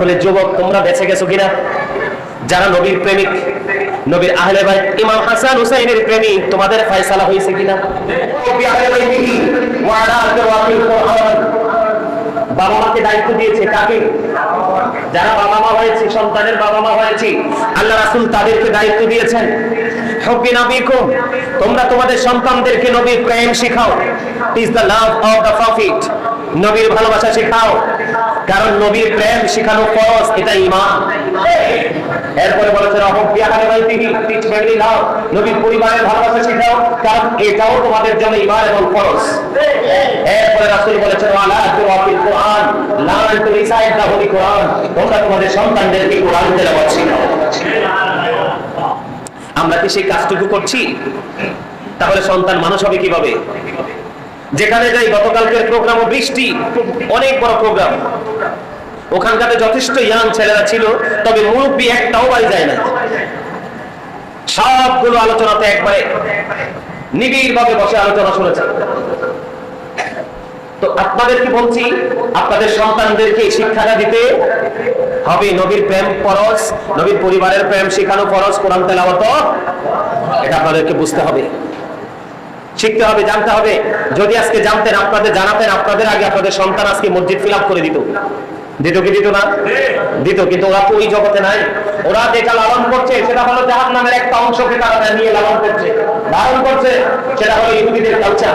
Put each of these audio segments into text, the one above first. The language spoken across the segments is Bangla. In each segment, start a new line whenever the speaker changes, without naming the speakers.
তাহলে যুবক, তোমরা বেঁচে গেছো কিনা? যারা নবীর প্রেমিক, নবীর আহলে ভাই ইমাম হাসান হুসাইনের প্রেমিক, তোমাদের ফয়সালা হয়েছে কিনা? দায়িত্ব দিয়েছে যারা বাবা মা হয়েছে, সন্তানের বাবা মা হয়েছে, আল্লাহ রাসূল তাদেরকে দায়িত্ব দিয়েছেন। তোমরা তোমাদের সন্তানদেরকে প্রেম শেখাও। ইজ লাভ অফ নবীর ভালোবাসা শেখাও। কারণ নবীর প্রেম শেখানো ফরজ, এটা ঈমান। এরপরে বলেছে রহব্বি আহলে বাইতিহি টিচ ফ্যামিলি নবীর পরিবারের ভালোবাসা শেখাও, কারণ এটাও তোমাদের জন্য ইমান এবং ফরজ। এরপরে রাসূল বলেছেন ওয়ালা তুরাফিল কোরআন লান টু রিসাইট দা কোরআন, তোমরা তোমাদের সন্তানদেরকে কোরআন তেলাওয়াত আমরা কি সেই কাজটুকু করছি? তাহলে সন্তান মানুষ হবে কীভাবে? যেখানে যাই, গতকালকের প্রোগ্রাম বৃষ্টি, অনেক বড় প্রোগ্রাম। ওখানকার যথেষ্ট ইয়াং ছেলেরা ছিল, তবে মুরব্বী একটাও বাড়ি যায় না সবগুলো আলোচনাতে একবারে নিবিড় ভাবে বসে আলোচনা শুনেছেন। তো আপনাদেরকে বলছি, আপনাদের সন্তানদেরকে শিক্ষাটা দিতে হবে। নবীর প্রেম ফরজ, নবীর পরিবারের প্রেম শেখানো ফরজ, কোরআন তেলাওয়াত, এটা আপনাদেরকে বুঝতে হবে। শিখতে হবে, জানতে হবে। যদি আজকে জানতেন, আপনাদের জানাতেন, আপনাদের আগে আপনাদের সন্তান আজকে মসজিদ ফিল করে দিত। দিত কি দিত না? দিত, কিন্তু ওরা তো ওই জগতে নাই। ওরা যেটা লালন করছে, সেটা হলো জাহান নামের একটা অংশকে তারা নিয়ে লালন করছে। লালন করছে, সেটা হলো ইহুদিদের কালচার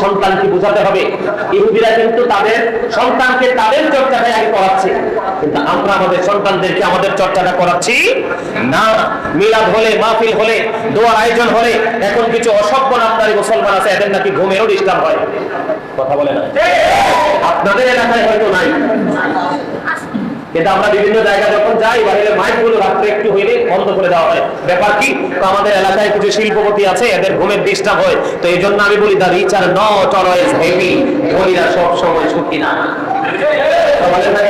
সন্তানকে বোঝাতে হবে। ইহুদিরা কিন্তু তাদের সন্তানকে তাদের চর্চাটাই আগে করাচ্ছে। কিন্তু আমরা আমাদের সন্তানদেরকে আমাদের চর্চাটা করাচ্ছি না। মিলাদ হলে, মাহফিল হলে, দোয়ার আয়োজন হলে এখন কিছু অসভ্য নামদারি মুসলমান আছে, এদের নাকি ঘুমেও ডিস্টার্ব হয়। কথা বলে না। আপনাদের এলাকায় হয়তো নাই। কিন্তু আমরা বিভিন্ন জায়গায় যখন যাই বাইরের মাইকগুলো রাত্রে একটু হইলে বন্ধ করে দেওয়া হয়। ব্যাপার কি? তো আমাদের এলাকায় কিছু শিল্পপতি আছে, এদের ঘুমের ডিস্টার্ব হয়। তো এই জন্য আমি বলি the rich are not always heavy. ধনীরা সব সময় সুখী না। বলেন না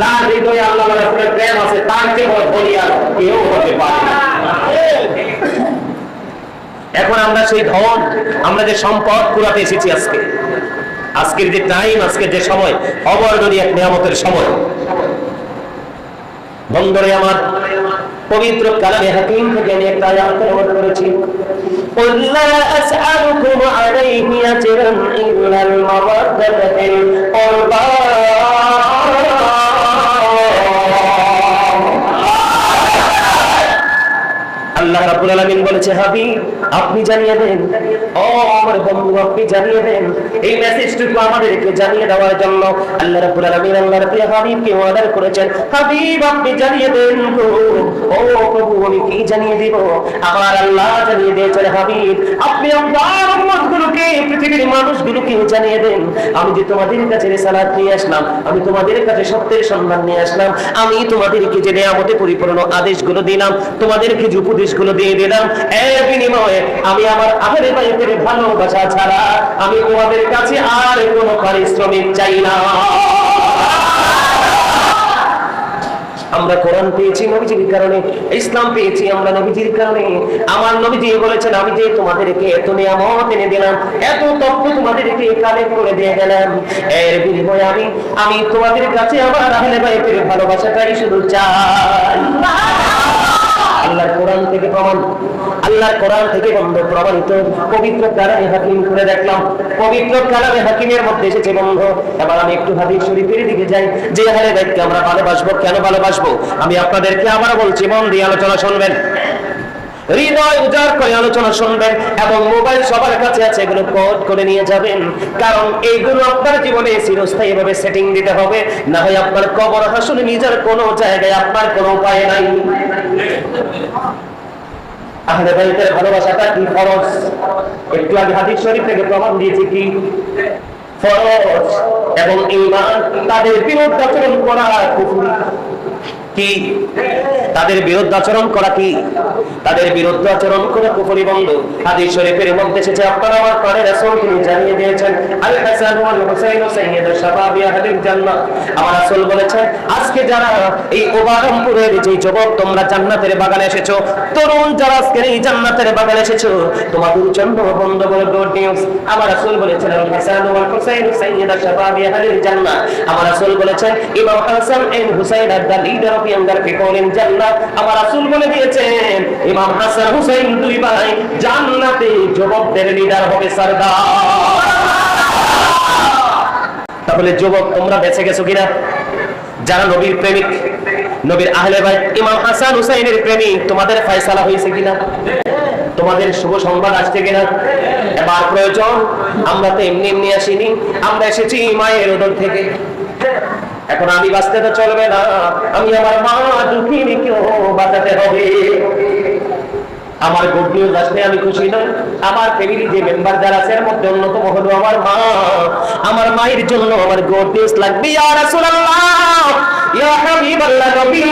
তার হৃদয়ে আল্লাহ প্রেম আছে, তার চেয়ে ধনী আর কেউ হতে পারে এখন আমরা সেই ধন আমরা যে সম্পদ কুড়াতে এসেছি আজকে আজকের যে টাইম আজকের যে সময় অবর্ণনীয় এক নিয়ামতের সময় বন্দরে আমার পবিত্র কালামে হাকিম থেকে আমি একটা আয়াত তেলাওয়াত করেছি قل لا أسألكم عليه أجرا إلا المودة في القربى আল্লাহ রাব্বুল আলামিন বলেছে হাবিব আপনি জানিয়ে দেন। ও আমার বন্ধু, আপনি জানিয়ে দেন। এই মেসেজটুকু আমাদেরকে জানিয়ে দেওয়ার জন্য আল্লাহ রাব্বুল আলামিন আল্লাহর প্রিয় হাবিবকে অর্ডার করেছেন। হাবিব, আপনি জানিয়ে দেন। ও প্রভু, আমি কি জানিয়ে দিব? আমার আল্লাহ জানিয়ে দিয়েছেন, হাবিব, আপনি আপনার উম্মতগুলোকে, পৃথিবীর মানুষগুলোকে জানিয়ে দেন। আমি যে তোমাদের কাছে রিসালাত নিয়ে আসলাম, আমি তোমাদের কাছে সত্যের সম্মান নিয়ে আসলাম, আমি তোমাদেরকে যে নিয়ামতে পরিপূর্ণ আদেশগুলো দিলাম, তোমাদেরকে যে উপদেশগুলো দিয়ে দিলাম, এর বিনিময়ে আমি আমার আহলে বাইতের ভালোবাসা ছাড়া আমি তোমাদের কাছে আর কোনো পারিশ্রমিক চাই না। আমরা কোরআন পেয়েছি নবীজির কারণে, ইসলাম পেয়েছি আমরা নবীজির কারণে। আমার নবীজি বলেছেন, আমি যে তোমাদেরকে এত নিয়ামত এনে দিলাম, এত তথ্য তোমাদেরকে কালেক্ট করে দিয়ে গেলাম। এর বিনিময়ে আমি আমি তোমাদের কাছে আমার আহলে বাইতের ভালোবাসাটাই শুধু চাই। আল্লাহর কোরআন থেকে প্রমাণ। আল্লাহর কোরআন থেকে বন্ধ প্রমাণিত। পবিত্র কালামে হাকিম করে দেখলাম। পবিত্র কালামে হাকিমের মধ্যে এসেছে বন্ধ। এবার আমি একটু হাদিস শরীফের দিকে যাই। যে হারে ব্যক্তি আমরা ভালোবাসবো, কেন ভালোবাসবো? আমি আপনাদেরকে আবার বলছি, মন দিয়ে আলোচনা শুনবেন। হৃদয় উজাড় করে আলোচনা শুনবেন এবং মোবাইল সবার কাছে আছে, এগুলো কোড করে নিয়ে যাবেন। কারণ এইগুলো আপনার জীবনে চিরস্থায়ী ভাবে সেটিং দিতে হবে। না হয় আপনার কবর হাসলে নিজের কোনো জায়গায়, আপনার কোনো উপায় নাই। আহলে বাইতের ভালোবাসাটা কি ফরজ? একটু আগে হাদিস শরীফ থেকে প্রমাণ দিয়েছি কি? ফরজ। এবং ঈমান তাদের বিরুদ্ধে আচরণ করা কুফর। কি? তাদের বিরুদ্ধে আচরণ করা কি? তাদের বিরুদ্ধে আচরণ করা কুফরি বন্ধ। হাদিস শরীফের মধ্যে এসেছে, আপনারা আমার প্রাণের রাসূল তিনি জানিয়ে দিয়েছেন, আল হাসান ওয়াল হুসাইন সাইয়্যিদুশ শাবাবি আহলিল জান্নাহ। আমার রাসূল বলেছেন, আজকে যারা এই ওবারমপুরের যে যুবক, তোমরা জান্নাতের বাগানে এসেছ। তরুণ যারা আজকে এই জান্নাতের বাগানে এসেছ, তোমাদের জন্য বন্ধ বলে গুড নিউজ আমার রাসূল বলেছেন, আল হাসান ওয়াল হুসাইন সাইয়্যিদুশ শাবাবি আহলিল জান্নাহ। আমার রাসূল বলেছেন, ইমাম হাসান এন্ড হুসাইন আর ভাই তাহলে যুবক, তোমরা বেঁচে গেছো কিনা? যারা নবীর প্রেমিক, নবীর আহলে বাইত, ইমাম হাসান হুসাইনের প্রেমিক, তোমাদের ফয়সালা হয়েছে কিনা? তোমাদের শুভ সংবাদ আসছে কিনা? এবার প্রয়োজন, আমরা তো এমনি এমনি আসিনি, আমরা এসেছি মায়ের ওদর থেকে। এখন আমি বাঁচতে তো চলবে না। আমি আমার মা দুঃখিনীকেও বাঁচাতে হবে। আমার গুড নিউজ আমি খুশি না। আমার ফ্যামিলি যে মেম্বার যারা আছে, এর মধ্যে অন্যতম হলো আমার মা। আমার মায়ের জন্য আমার গুড নিউজ লাগবে। ইয়া রাসূলুল্লাহ, ইয়া হাবিবাল্লাহ নবী।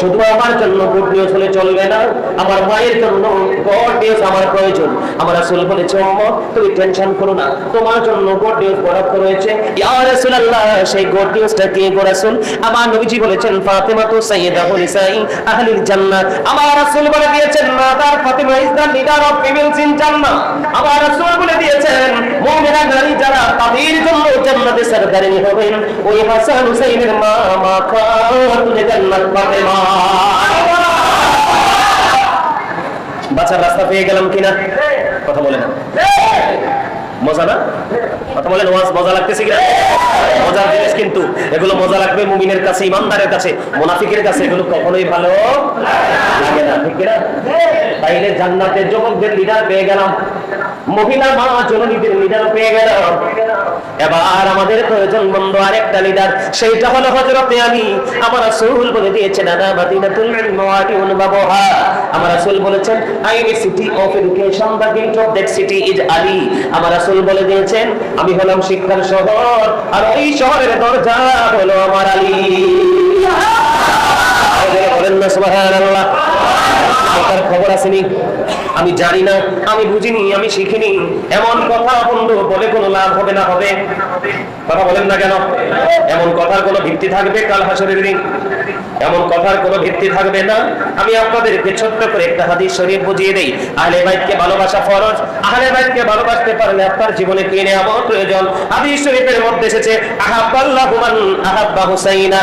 শুধু আমার জন্য গুড নিউজ হলে চলবে না, আমার মায়ের জন্য গড নিউজ আমার প্রয়োজন। আমার রাসূল বলেছে ওমর তুমি টেনশন করো না, তোমার জন্য গুড নিউজ বরাদ্দ রয়েছে। ইয়া রাসূলুল্লাহ, সেই গুড নিউজটা কি গো রাসূল? আমার নবীজি বলেছেন ফাতেমা তো সাইয়্যিদা নিসাই আহলিল জান্নাহ। আমার রাসূল বলে দিয়েছেন, mother Fatima is the leader of females in Jannah. আমার রাসূল বলে দিয়েছেন মুমিনা নারী যারা তাদের জন্য জান্নাতে সরদারিনী হবেন, ওই হাসান হুসাইনের মা মা খাতুনে জান্নাত ফাতেমা। পেয়ে গেলাম কিনা? কথা বলে না মজা না? কথা বলেন ওয়াজ মজা লাগতেছে কিনা? মজার জিনিস কিন্তু, এগুলো মজা লাগবে মুমিনের কাছে, ইমানদারের কাছে কাছে, এগুলো কখনোই ভালো লাগে না, ঠিক তাইলে জান্নাতের যুবকদের লিডার পেয়ে গেলাম, মহিলা মা জননীদের লিডার পেয়ে এবার আমাদের প্রয়োজন বন্ধ আরেকটা লিডার সেইটা হলো হযরতে আমি আমার রাসূল বলে দিয়েছেন আনা মাদিনাতুল ইলম আমার রাসূল বলেছেন I city of education the gate of that city is Ali আমার রাসূল বলে দিয়েছেন, আমি হলাম শিক্ষার শহর আর এই শহরের দরজা হলো আমার আলী বলেন না সুবহানাল্লাহ কথার খবর আসেনি আমি জানি না, আমি বুঝিনি, আমি শিখিনি। এমন কথা বন্ধু, বলে কোনো লাভ হবে না, হবে। কথা বলেন না কেন? এমন কথার কোনো ভিত্তি থাকবে কাল হাসরের দিন? এমন কথার কোনো ভিত্তি থাকবে না? আমি আপনাদেরকে ছোট্ট করে একটা হাদিস শরীফ বুঝিয়ে দেই। আহলে বাইতকে ভালোবাসা ফরজ। আহলে বাইতকে ভালোবাসতে পারলে আপনার জীবনে কি নেওয়া প্রয়োজন? হাদিস শরীফের মধ্যে এসেছে, আহাব্বাল্লাহু মান আহাব্বা হুসাইনা।